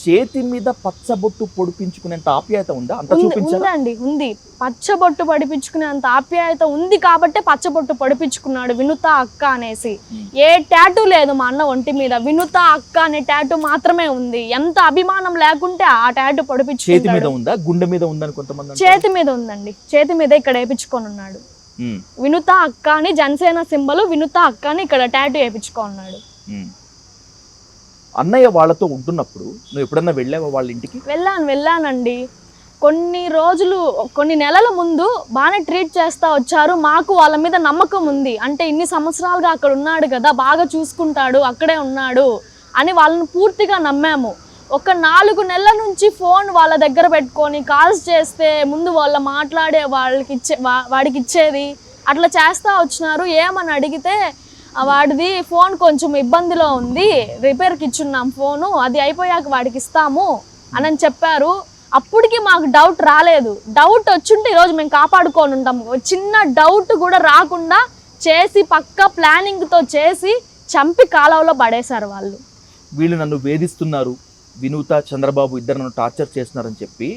చేతి మీద పచ్చబొట్టు పొడిపించుకునేంత ఆప్యాయత ఉందా? అంత ఉందండి ఉంది. పచ్చబొట్టు పడిపించుకునే అంత ఆప్యాయత ఉంది కాబట్టే పచ్చబొట్టు పడిపించుకున్నాడు వినుత అక్క అనేసి. ఏ టాటూ లేదు మా అన్న ఒంటి మీద. వినుత అక్క అనే టాటూ మాత్రమే ఉంది. ఎంత అభిమానం లేకుంటే ఆ టాటూ చేతి మీద ఉందా? గుండె మీద ఉందని కొంతమంది. చేతి మీద ఉందండి. చేతి మీద ఇక్కడ వేపించుకొని ఉన్నాడు వినుత అక్క అని జనసేన సింబల్ వినుత అక్క అని ఇక్కడ టాటూ వేపించుకున్నాడు. అన్నయ్య వాళ్ళతో ఉంటున్నప్పుడు నువ్వు ఎప్పుడన్నా వెళ్ళావా వాళ్ళ ఇంటికి? వెళ్ళాను వెళ్ళానండి. కొన్ని రోజులు కొన్ని నెలల ముందు బాగానే ట్రీట్ చేస్తా వచ్చారు. మాకు వాళ్ళ మీద నమ్మకం ఉంది. అంటే ఇన్ని సంవత్సరాలుగా అక్కడ ఉన్నాడు కదా బాగా చూసుకుంటాడు అక్కడే ఉన్నాడు అని వాళ్ళని పూర్తిగా నమ్మాము. ఒక నాలుగు నెలల నుంచి ఫోన్ వాళ్ళ దగ్గర పెట్టుకొని కాల్స్ చేస్తే ముందు వాళ్ళ మాట్లాడే వాళ్ళకి ఇచ్చే వా- వాడికి ఇచ్చేది. అట్లా చేస్తూ వచ్చినారు. ఏమని అడిగితే వాడిది ఫోన్ కొంచెం ఇబ్బందిలో ఉంది. రిపేర్కి ఇచ్చున్నాం ఫోను. అది అయిపోయాక వాడికి ఇస్తాము అని చెప్పారు. అప్పటికి మాకు డౌట్ రాలేదు. డౌట్ వచ్చుంటే ఈరోజు మేము కాపాడుకొని ఉంటాం. చిన్న డౌట్ కూడా రాకుండా చేసి పక్క ప్లానింగ్తో చేసి చంపి కాలువలో పడేశారు వాళ్ళు. వీళ్ళు నన్ను వేధిస్తున్నారు. వినూత చంద్రబాబు ఇద్దరు నన్ను టార్చర్ చేస్తున్నారని చెప్పి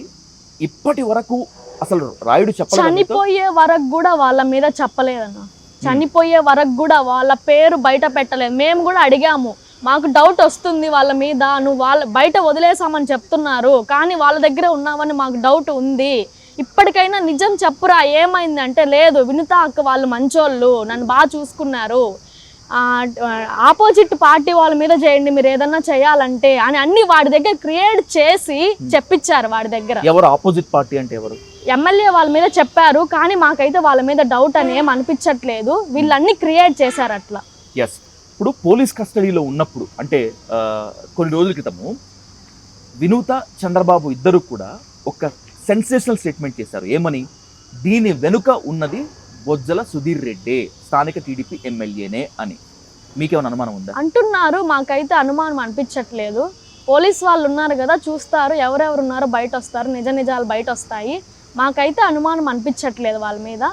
ఇప్పటి వరకు అసలు రాయుడు చెప్పలేదు? చనిపోయే వరకు కూడా వాళ్ళ మీద చెప్పలేదన్న. చనిపోయే వరకు కూడా వాళ్ళ పేరు బయట పెట్టలేదు మేము కూడా అడిగాము మాకు డౌట్ వస్తుంది వాళ్ళ మీద నువ్వు వాళ్ళ బయట వదిలేసామని చెప్తున్నారు కానీ వాళ్ళ దగ్గర ఉన్నామని మాకు డౌట్ ఉంది. ఇప్పటికైనా నిజం చెప్పురా ఏమైంది అంటే లేదు వినుత అక్క వాళ్ళు మంచోళ్ళు నన్ను బాగా చూసుకున్నారు. ఆపోజిట్ పార్టీ వాళ్ళ మీద చేయండి మీరు ఏదన్నా చేయాలంటే అని అన్ని వాడి దగ్గర క్రియేట్ చేసి చెప్పించారు వాడి దగ్గర. ఎవరు? ఆపోజిట్ పార్టీ అంటే ఎవరు? ఎమ్మెల్యే వాళ్ళ మీద చెప్పారు కానీ మాకైతే వాళ్ళ మీద డౌట్ అని ఏం అనిపించట్లేదు. వీళ్ళన్నీ క్రియేట్ చేశారు అట్లా. ఎస్ ఇప్పుడు పోలీస్ కస్టడీలో ఉన్నప్పుడు అంటే కొన్ని రోజుల క్రితము వినూత చంద్రబాబు ఇద్దరు కూడా ఒక సెన్సేషనల్ స్టేట్మెంట్ చేశారు. ఏమని? దీని వెనుక ఉన్నది బొజ్జల సుధీర్ రెడ్డి స్థానిక టీడీపీ ఎమ్మెల్యేనే అని. మీకేమైనా అనుమానం ఉందా? అంటున్నారు మాకైతే అనుమానం అనిపించట్లేదు. పోలీస్ వాళ్ళు ఉన్నారు కదా చూస్తారు ఎవరెవరు ఉన్నారో బయట వస్తారు నిజ నిజాలు బయట వస్తాయి మాకైతే అనుమానం అనిపించట్లేదు వాళ్ళ మీద.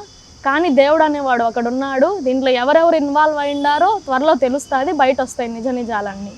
కానీ దేవుడు అనేవాడు అక్కడ ఉన్నాడు దీంట్లో ఎవరెవరు ఇన్వాల్వ్ అయి ఉండారో త్వరలో తెలుస్తుంది బయట వస్తాయి నిజ నిజాలన్నీ.